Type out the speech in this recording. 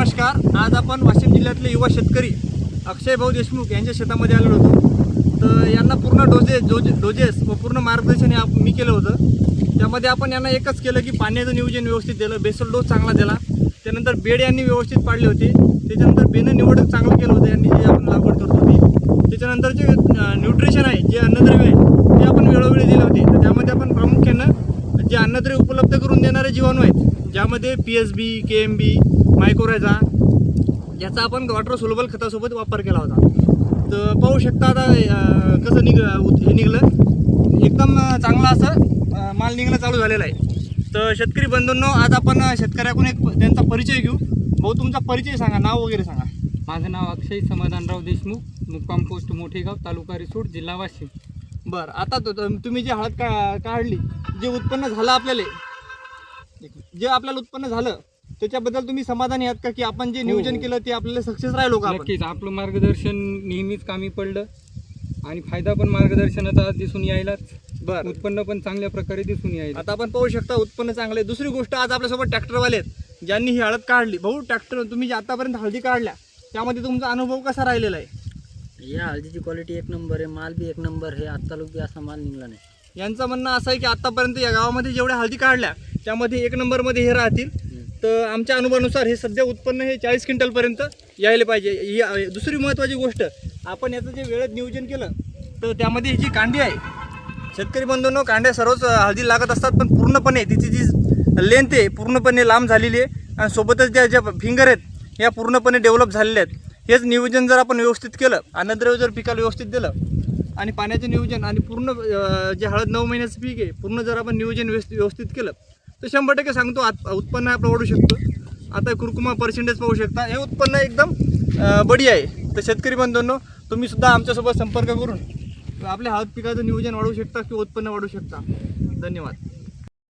नमस्कार. आज आपण वाशिम जिल्ह्यातले युवा शेतकरी अक्षय भाऊ देशमुख यांच्या शेतामध्ये आलेलो होतो. तर यांना पूर्ण डोजेस डोज डोजेस व पूर्ण मार्गदर्शन हे मी केलं होतं. त्यामध्ये आपण यांना एकच केलं की पाण्याचं नियोजन व्यवस्थित दिलं बेसल डोस चांगला दिला. त्यानंतर बेड यांनी व्यवस्थित पाडले होते. त्याच्यानंतर बेनं निवड चांगलं केलं होतं. यांनी जे आपण लागवड करत होती. त्याच्यानंतर जे न्यूट्रिशन आहे जे अन्नद्रव्य आहे ते आपण वेळोवेळी दिले होते. तर त्यामध्ये आपण प्रामुख्यानं जे अन्नद्रव्य उपलब्ध करून देणारे जीवाणू आहेत ज्यामध्ये P S B K M B mycorrhiza याचा आपण वॉटर सोलबल खतासोबत वापर केला होता. तर पाहू शकता आता कसं निघ हे निघलं. एकदम चांगलं असं माल निघणं चालू झालेलं आहे. तर शेतकरी बंधूंनो आज आपण शेतकऱ्याकडून एक त्यांचा परिचय घेऊ. भाऊ तुमचा परिचय सांगा नाव वगैरे सांगा. माझं नाव अक्षय समाधानराव देशमुख मुक्काम पोस्ट मोठेगाव तालुका रिसोड जिल्हा वाशिम. बरं आता तुम्ही जी हळद का काढली जे उत्पन्न झालं आपल्याला जे आपल्याला उत्पन्न झालं त्याच्याबद्दल तुम्ही समाधानी आहात का? की आपण जे हो, नियोजन हो. केलं ते आपल्याला सक्सेस राहिलो का आपण? नक्कीच आपलं मार्गदर्शन नेहमीच कामी पडलं. आणि फायदा पण मार्गदर्शनाचा आज दिसून यायलाच. बरं. उत्पन्न पण चांगल्या प्रकारे दिसून यायला. आता आपण पाहू शकता उत्पन्न चांगलं. आहे दुसरी गोष्ट आज आपल्यासोबत ट्रॅक्टरवाले आहेत ज्यांनी ही हळद काढली. भाऊ ट्रॅक्टर तुम्ही जे आतापर्यंत हळदी काढल्या त्यामध्ये तुमचा अनुभव कसा राहिलेला आहे? या हळदीची क्वालिटी एक नंबर आहे माल बी एक नंबर आहे आत्ता लोक बी असा माल निघला नाही. यांचं म्हणणं असं आहे की आतापर्यंत या गावामध्ये जेवढ्या हळदी काढल्या त्यामध्ये एक नंबरमध्ये हे राहतील. तर आमच्या अनुभवानुसार हे सध्या उत्पन्न हे चाळीस क्विंटलपर्यंत यायला पाहिजे. या दुसरी महत्त्वाची गोष्ट आपण याचं जे वेळेत नियोजन केलं तर त्यामध्ये ही जी कांडी आहे शेतकरी बंधूंनो कांड्या सर्वच हळदी लागत असतात पण पूर्णपणे तिची जी लेंथ आहे पूर्णपणे लांब झालेली आहे आणि सोबतच ज्या ज्या फिंगर आहेत या पूर्णपणे डेव्हलप झालेल्या आहेत. हेच नियोजन जर आपण व्यवस्थित केलं अन्नद्रव्य जर पिकाला व्यवस्थित दिलं आणि पाण्याचं नियोजन आणि पूर्ण जे हळद नऊ महिन्याचं पीक आहे पूर्ण जर आपण नियोजन व्यवस्थित व्यवस्थित केलं तर शंभर टक्के सांगतो आत उत्पन्न आपलं वाढू शकतो. आता कुरकुमा पर्सेंटेज पाहू शकता. हे उत्पन्न एकदम अ, बडी आहे. तर शेतकरी बंधूंनो तुम्ही सुद्धा आमच्यासोबत संपर्क करून आपल्या हळद पिकाचं नियोजन वाढवू शकता किंवा उत्पन्न वाढवू शकता. धन्यवाद.